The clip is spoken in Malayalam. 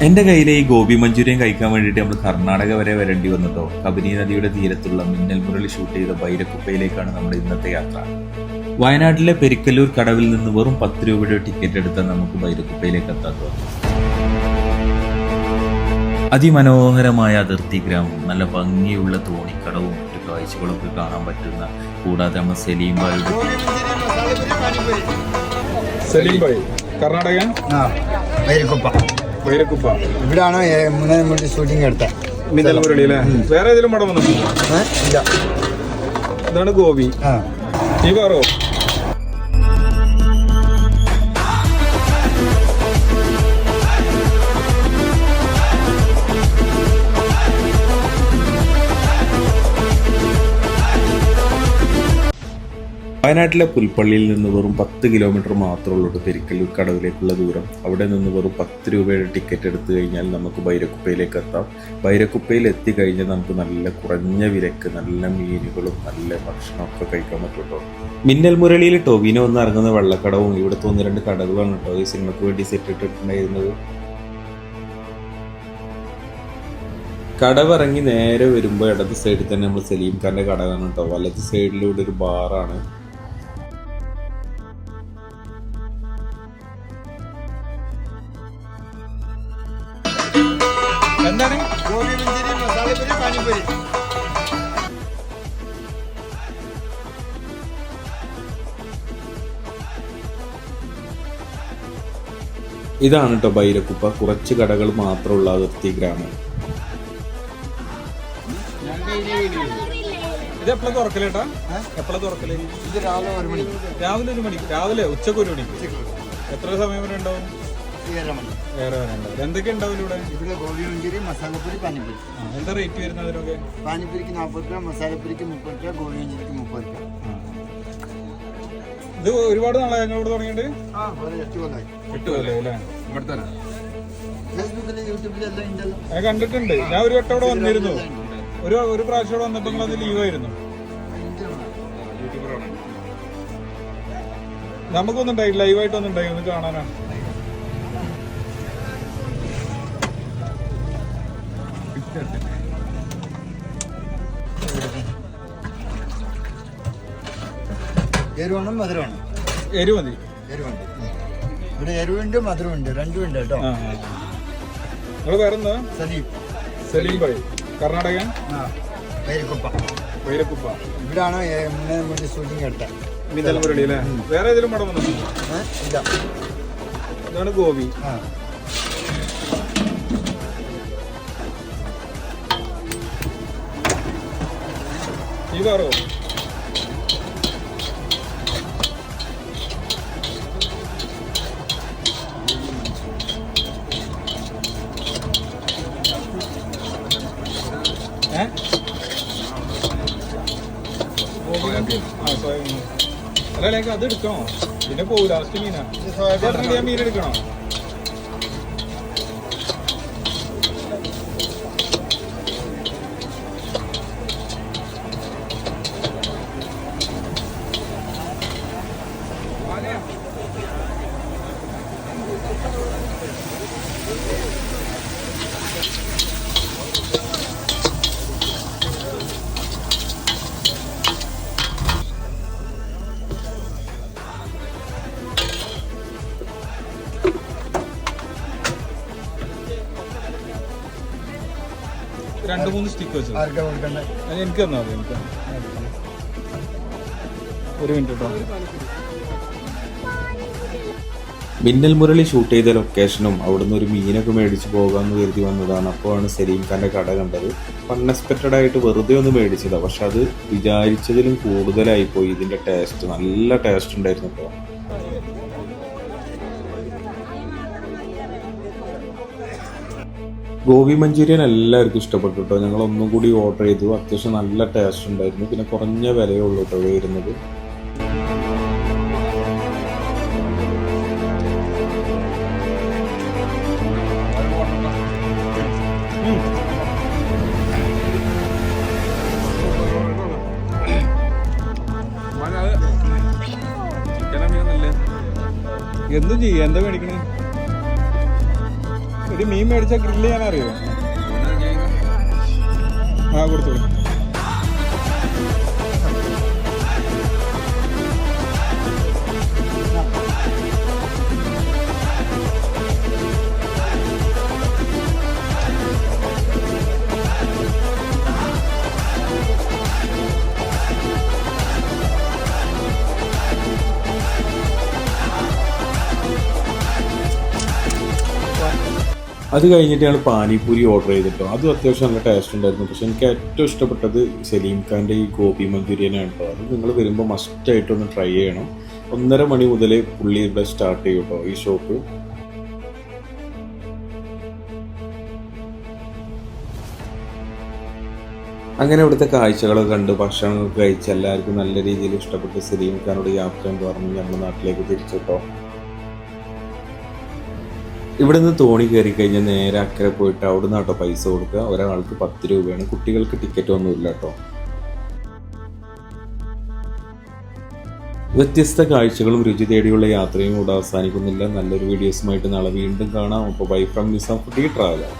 എന്റെ കയ്യിലെ ഈ ഗോപി മഞ്ചൂരിയൻ കഴിക്കാൻ വേണ്ടിയിട്ട് നമ്മൾ കർണാടക വരെ വരേണ്ടി വന്നിട്ടോ? കബനി നദിയുടെ തീരത്തുള്ള മിന്നൽ മുരളി ഷൂട്ട് ചെയ്ത ബൈരക്കുപ്പയിലേക്കാണ് നമ്മുടെ ഇന്നത്തെ യാത്ര. വയനാട്ടിലെ പെരിക്കല്ലൂർ കടവിൽ നിന്ന് വെറും പത്ത് രൂപയുടെ ടിക്കറ്റ് എടുത്താൽ നമുക്ക് ബൈരക്കുപ്പയിലേക്ക് എത്താത്തോ അതിമനോഹരമായ അതിർത്തി ഗ്രാമം നല്ല ഭംഗിയുള്ള തോണിക്കടവും മറ്റു കാഴ്ചകളൊക്കെ കാണാൻ പറ്റുന്ന കൂടാതെ നമ്മൾ സലീം ബായി സലീം കർണാടക വൈരക്കുപ്പ ഇവിടാണ് മൂന്നര മിനിറ്റ് ഷൂട്ടിംഗ് എടുത്തത് മിന്നൽ മുരളി അല്ലേ? വേറെ ഏതെങ്കിലും പടം വന്നു ഇല്ല. ഇതാണ് ഗോപി. നീ പറോ വയനാട്ടിലെ പുൽപ്പള്ളിയിൽ നിന്ന് വെറും പത്ത് കിലോമീറ്റർ മാത്രമുള്ളൂ പെരിക്കല്ലൂർ കടവിലേക്കുള്ള ദൂരം. അവിടെ നിന്ന് വെറും പത്ത് രൂപയുടെ ടിക്കറ്റ് എടുത്തു കഴിഞ്ഞാൽ നമുക്ക് ബൈരക്കുപ്പയിലേക്ക് എത്താം. ബൈരക്കുപ്പയിൽ എത്തിക്കഴിഞ്ഞാൽ നമുക്ക് നല്ല കുറഞ്ഞ വിലക്ക് നല്ല മീനുകളും നല്ല ഭക്ഷണമൊക്കെ കഴിക്കാൻ പറ്റുള്ളൂ മിന്നൽ മുരളിയിൽ ടൊവിനോ ഒന്ന് ഇറങ്ങുന്ന വെള്ളക്കടവും ഇവിടുത്തെ ഒന്ന് രണ്ട് കടകളാണ് കേട്ടോ ഈ സിനിമയ്ക്ക് വേണ്ടി സെറ്റ് ഇട്ടിട്ടുണ്ടായിരുന്നത്. കടവിറങ്ങി നേരെ വരുമ്പോൾ ഇടത് സൈഡിൽ തന്നെ നമ്മൾ സലീം ഖാന്റെ കട കേട്ടോ. വലത് സൈഡിലൂടെ ഒരു ബാറാണ് ഇതാണ് കേട്ടോ ബൈരക്കുപ്പ. കുറച്ച് കടകൾ മാത്രമുള്ള അതിർത്തി ഗ്രാമം. ഇത് എപ്പോഴാ തുറക്കലേട്ടാ എപ്പോഴാ തുറക്കൽ? ഇത് രാവിലെ ഒരു മണി. രാവിലെ ഒരു മണിക്ക്. രാവിലെ ഉച്ചയ്ക്ക് ഒരു മണിക്ക് എത്ര സമയം വരെ ഉണ്ടാവും? ഏറെ മണി. വരെ ഉണ്ടാവും. എന്തൊക്കെ ഉണ്ടാവും ഇവിടെ? ഇവിടെ ഗോബി മസാലപ്പൊരി പാനിപ്പൂരി. എന്താ റേറ്റ് വരുന്നത് അതിനൊക്കെ? പാനിപ്പൂരിക്ക് നാൽപ്പത് രൂപ മസാലപ്പൂരിക്ക് മുപ്പത് രൂപ ഗോബി മഞ്ചൂരിക്ക് മുപ്പത് രൂപ. ഇത് ഒരുപാട് നാളായി ഞങ്ങളോട് ഇവിടെ തുടങ്ങിയിട്ട്? ആ ഒരു എട്ട് കൊല്ലായി. കിട്ടുമല്ലേ അല്ലേ? ഞാൻ കണ്ടിട്ടുണ്ട്. ഞാൻ ഒരു വട്ടം ഇവിടെ വന്നിരുന്നു. ഒരു ഒരു പ്രാവശ്യം ഇവിടെ വന്നപ്പോൾ നിങ്ങൾ അത് ലീവായിരുന്നു നമുക്കൊന്നും ഉണ്ടായി ലൈവായിട്ടൊന്നും ഉണ്ടായി ഒന്ന് കാണാനാണ്. എരിവണം മധുരമാണ്? എരിവ് മതി. എരിവുണ്ട് ഇവിടെ എരിവുണ്ട് മധുരമുണ്ട് രണ്ടും ഉണ്ട് കേട്ടോ നിങ്ങൾ വേറെന്താ സലീം. സലീം ഭായ് കർണാടക ആ വൈരക്കുപ്പ ഇവിടാണ് ഷൂട്ടിംഗ് കേട്ടത് മിന്നൽ മുരളി അല്ലേ വേറെ ഏതെങ്കിലും പടം വന്നു? ഇല്ല. ഇതാണ് ഗോപി. ആ. ഈ ലേക്ക് അത് എടുക്കണോ? പിന്നെ പോവും ലാസ്റ്റ് മീനാ. മീൻ എടുക്കണോ? രണ്ട് മൂന്ന് സ്റ്റിക്ക് വെച്ചത്. ആർക്കാ കൊടുക്കണ്ടേ? അത് എനിക്ക് തന്നാ മതി എനിക്ക്. ഒരു മിനിറ്റ് കേട്ടോ മിന്നൽ മുരളി ഷൂട്ട് ചെയ്ത ലൊക്കേഷനും അവിടുന്ന് ഒരു മീനൊക്കെ മേടിച്ച് പോകാമെന്ന് കരുതി വന്നതാണ്. അപ്പോഴാണ് സലീം ഖാന്റെ കട കണ്ടത്. അൺഎക്സ്പെക്റ്റഡ് ആയിട്ട് വെറുതെ ഒന്ന് മേടിച്ചതാണ് പക്ഷെ അത് വിചാരിച്ചതിലും കൂടുതലായി പോയി. ഇതിന്റെ ടേസ്റ്റ് നല്ല ടേസ്റ്റ് ഉണ്ടായിരുന്നു കേട്ടോ ഗോബി മഞ്ചൂരിയൻ എല്ലാവർക്കും ഇഷ്ടപ്പെട്ടു കേട്ടോ ഞങ്ങൾ ഒന്നും കൂടി ഓർഡർ ചെയ്തു അത്യാവശ്യം നല്ല ടേസ്റ്റ് ഉണ്ടായിരുന്നു പിന്നെ കുറഞ്ഞ വിലയേ ഉള്ളൂ കേട്ടോ വരുന്നത് എന്തും ചെയ്യാ എന്താ മേടിക്കണേ ഒരു മീൻ മേടിച്ചാൽ ഗ്രില്ല് ചെയ്യാൻ അറിയോ ആ കൊടുത്തോളൂ. അത് കഴിഞ്ഞിട്ട് ഞങ്ങൾ പാനിപൂരി ഓർഡർ ചെയ്തിട്ടോ. അതും അത്യാവശ്യം നല്ല ടേസ്റ്റ് ഉണ്ടായിരുന്നു. പക്ഷെ എനിക്ക് ഏറ്റവും ഇഷ്ടപ്പെട്ടത് സലീം ഖാന്റെ ഈ ഗോപി മഞ്ചൂരിയനാണ് കേട്ടോ. അത് നിങ്ങൾ വരുമ്പോൾ മസ്റ്റായിട്ടൊന്ന് ട്രൈ ചെയ്യണം. ഒന്നര മണി മുതൽ പുള്ളി ഇവിടെ സ്റ്റാർട്ട് ചെയ്യും കേട്ടോ ഈ ഷോപ്പ് അങ്ങനെ ഇവിടുത്തെ കാഴ്ചകളൊക്കെ കണ്ട് ഭക്ഷണമൊക്കെ കഴിച്ച് എല്ലാവർക്കും നല്ല രീതിയിൽ ഇഷ്ടപ്പെട്ട് സലീം ഖാനോട് യാത്ര എന്ന് പറഞ്ഞ് നമ്മുടെ നാട്ടിലേക്ക് തിരിച്ചു കേട്ടോ. ഇവിടെ നിന്ന് തോണി കയറി കഴിഞ്ഞാൽ നേരെ അക്കരെ പോയിട്ട് അവിടെ നിന്ന് കേട്ടോ പൈസ കൊടുക്കുക. ഒരാൾക്ക് പത്ത് രൂപയാണ്. കുട്ടികൾക്ക് ടിക്കറ്റ് ഒന്നുമില്ല കേട്ടോ. വ്യത്യസ്ത കാഴ്ചകളും രുചി തേടിയുള്ള യാത്രയും കൂടെ അവസാനിക്കുന്നില്ല. നല്ലൊരു വീഡിയോസുമായിട്ട് നാളെ വീണ്ടും കാണാം. അപ്പോൾ bye from miss of the traveller